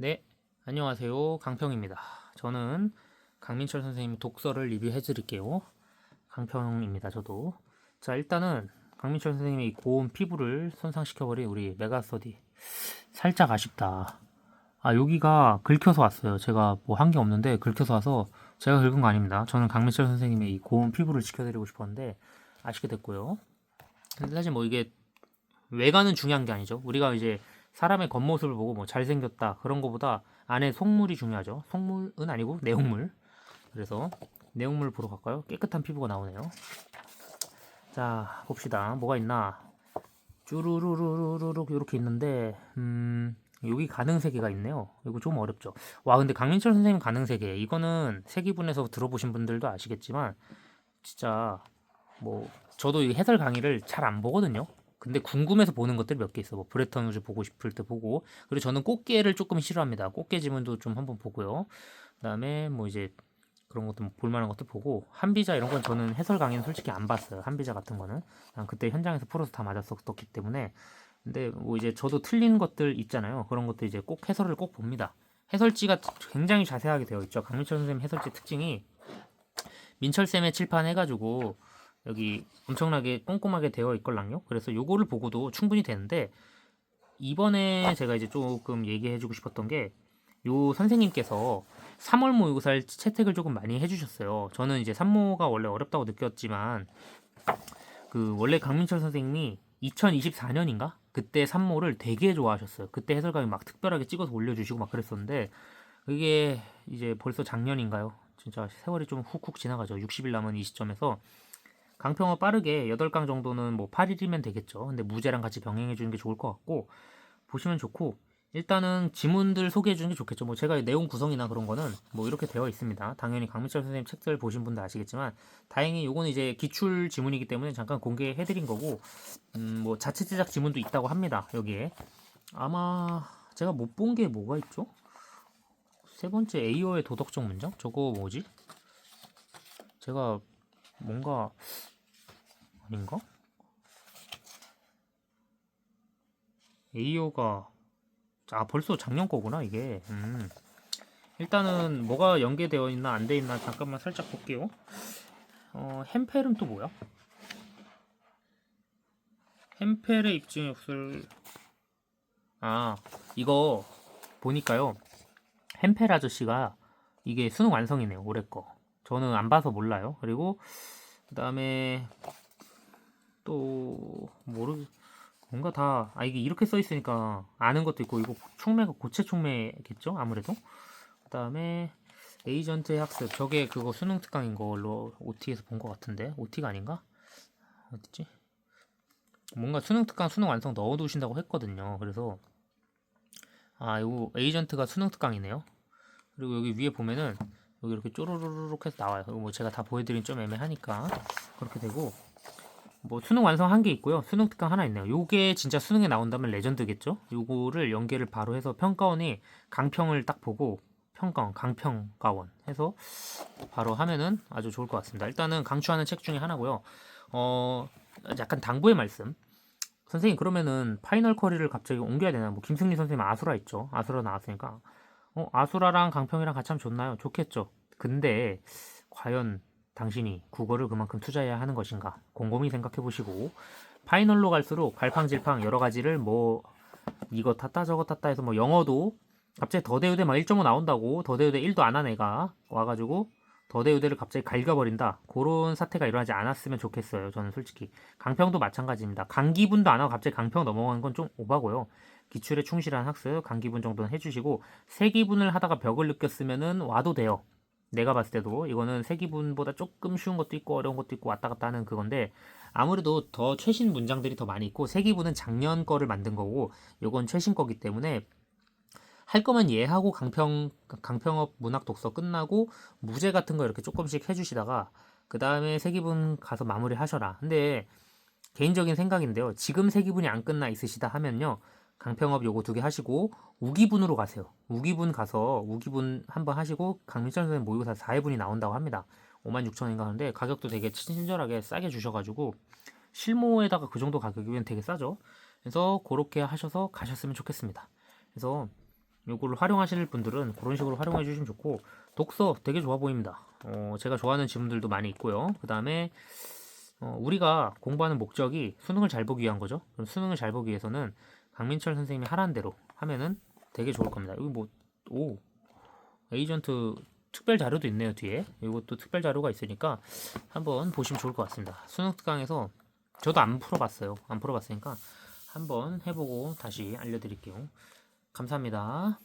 네, 안녕하세요. 강평입니다. 저는 강민철 선생님 독서를 리뷰해 드릴게요. 강평입니다. 저도. 자, 일단은 강민철 선생님의 이 고운 피부를 손상시켜버린 우리 메가스터디. 살짝 아쉽다. 아, 여기가 긁혀서 왔어요. 제가 뭐 한 게 없는데 긁혀서 와서 제가 긁은 거 아닙니다. 저는 강민철 선생님의 이 고운 피부를 지켜드리고 싶었는데 아쉽게 됐고요. 근데 사실 뭐 이게 외관은 중요한 게 아니죠. 우리가 이제 사람의 겉모습을 보고 뭐 잘생겼다 그런 거보다 안에 속물이 중요하죠. 속물은 아니고 내용물. 그래서 내용물 보러 갈까요? 깨끗한 피부가 나오네요. 자 봅시다. 뭐가 있나? 쭈루루루루룩 이렇게 있는데 음 여기 가능 세계가 있네요. 이거 좀 어렵죠. 와 근데 강민철 선생님 가능 세계 이거는 세기분에서 들어보신 분들도 아시겠지만 진짜 뭐 저도 이 해설 강의를 잘 안 보거든요. 근데 궁금해서 보는 것들이 몇 개 있어. 뭐 브레턴 우즈 보고 싶을 때 보고 그리고 저는 꽃게를 조금 싫어합니다. 꽃게 지문도 좀 한번 보고요. 그다음에 뭐 이제 그런 것도 뭐 볼만한 것도 보고 한비자 이런 건 저는 해설 강의는 솔직히 안 봤어요. 한비자 같은 거는 그냥 그때 현장에서 풀어서 다 맞았었기 때문에 근데 뭐 이제 저도 틀린 것들 있잖아요. 그런 것도 이제 꼭 해설을 꼭 봅니다. 해설지가 굉장히 자세하게 되어 있죠. 강민철 선생님 해설지 특징이 민철 쌤의 칠판 해가지고 여기 엄청나게 꼼꼼하게 되어 있걸랑요. 그래서 요거를 보고도 충분히 되는데 이번에 제가 이제 조금 얘기해주고 싶었던 게 요 선생님께서 3월 모의고사를 채택을 조금 많이 해주셨어요. 저는 이제 산모가 원래 어렵다고 느꼈지만 그 원래 강민철 선생님이 2024년인가 그때 산모를 되게 좋아하셨어요. 그때 해설강의 막 특별하게 찍어서 올려주시고 막 그랬었는데 그게 이제 벌써 작년인가요? 진짜 세월이 좀 훅훅 지나가죠. 60일 남은 이 시점에서 강평어 빠르게 8강 정도는 뭐 8일이면 되겠죠. 근데 무제랑 같이 병행해 주는 게 좋을 것 같고 보시면 좋고 일단은 지문들 소개해 주는 게 좋겠죠. 뭐 제가 내용 구성이나 그런 거는 뭐 이렇게 되어 있습니다. 당연히 강민철 선생님 책들 보신 분들 아시겠지만 다행히 요거는 이제 기출 지문이기 때문에 잠깐 공개해 드린 거고 음 뭐 자체 제작 지문도 있다고 합니다. 여기에 아마 제가 못 본 게 뭐가 있죠? 세 번째 AO의 도덕적 문장? 저거 뭐지? 제가 뭔가 아닌가? AO가 아 벌써 작년 거구나 이게. 음. 일단은 뭐가 연계되어 있나 안 돼 있나 잠깐만 살짝 볼게요. 어 햄펠은 또 뭐야? 햄펠의 입증이 없을 아 이거 보니까요 햄펠 아저씨가 이게 수능 완성이네요 올해 거 저는 안 봐서 몰라요 그리고 그 다음에 또 모르 뭔가 다 아 이게 이렇게 써 있으니까 아는 것도 있고 이거 총매가 고체 총매겠죠? 아무래도? 그 다음에 에이전트의 학습. 저게 그거 수능 특강인 걸로 OT에서 본 것 같은데. OT가 아닌가? 어딨지? 뭔가 수능 특강 수능 완성 넣어두신다고 했거든요. 그래서 아 이거 에이전트가 수능 특강이네요. 그리고 여기 위에 보면은 여기 이렇게 쪼르르륵 해서 나와요. 뭐 제가 다 보여드린 좀 애매하니까 그렇게 되고 뭐 수능 완성 한 게 있고요. 수능 특강 하나 있네요. 요게 진짜 수능에 나온다면 레전드겠죠? 요거를 연계를 바로 해서 평가원이 강평을 딱 보고 평가원, 강평가원 해서 바로 하면은 아주 좋을 것 같습니다. 일단은 강추하는 책 중에 하나고요. 어, 약간 당부의 말씀. 선생님 그러면은 파이널 커리를 갑자기 옮겨야 되나? 뭐 김승리 선생님 아수라 있죠. 아수라 나왔으니까. 어, 아수라랑 강평이랑 같이 하면 좋나요? 좋겠죠. 근데 과연 당신이 국어를 그만큼 투자해야 하는 것인가 곰곰이 생각해 보시고 파이널로 갈수록 갈팡질팡 여러 가지를 뭐 이거 탔다 저거 탔다 해서 뭐 영어도 갑자기 더대우대 막 1.5 나온다고 더대우대 1도 안 한 애가 와가지고 더대우대를 갑자기 갈겨버린다. 그런 사태가 일어나지 않았으면 좋겠어요 저는 솔직히. 강평도 마찬가지입니다. 강기분도 안 하고 갑자기 강평 넘어가는 건 좀 오바고요. 기출에 충실한 학습 강기분 정도는 해주시고 세기분을 하다가 벽을 느꼈으면은 와도 돼요 내가 봤을 때도 이거는 세 기분보다 조금 쉬운 것도 있고 어려운 것도 있고 왔다 갔다 하는 그건데 아무래도 더 최신 문장들이 더 많이 있고 세 기분은 작년 거를 만든 거고 이건 최신 거기 때문에 할 거면 얘하고 강평 강평업 문학 독서 끝나고 무제 같은 거 이렇게 조금씩 해주시다가 그 다음에 세 기분 가서 마무리 하셔라. 근데 개인적인 생각인데요. 지금 세 기분이 안 끝나 있으시다 하면요. 강평업 요거 두 개 하시고 우기분으로 가세요. 우기분 가서 우기분 한번 하시고 강민철 선생님 모의고사 4회분이 나온다고 합니다. 56,000원인가 하는데 가격도 되게 친절하게 싸게 주셔가지고 실모에다가 그 정도 가격이면 되게 싸죠. 그래서 그렇게 하셔서 가셨으면 좋겠습니다. 그래서 요거를 활용하실 분들은 그런 식으로 활용해 주시면 좋고 독서 되게 좋아 보입니다. 어, 제가 좋아하는 지문들도 많이 있고요. 그 다음에 어, 우리가 공부하는 목적이 수능을 잘 보기 위한 거죠. 그럼 수능을 잘 보기 위해서는 강민철 선생님이 하라는 대로 하면은 되게 좋을 겁니다. 여기 뭐, 오, 에이전트 특별 자료도 있네요, 뒤에. 이것도 특별 자료가 있으니까 한번 보시면 좋을 것 같습니다. 수능 특강에서 저도 안 풀어봤어요. 안 풀어봤으니까 한번 해보고 다시 알려드릴게요. 감사합니다.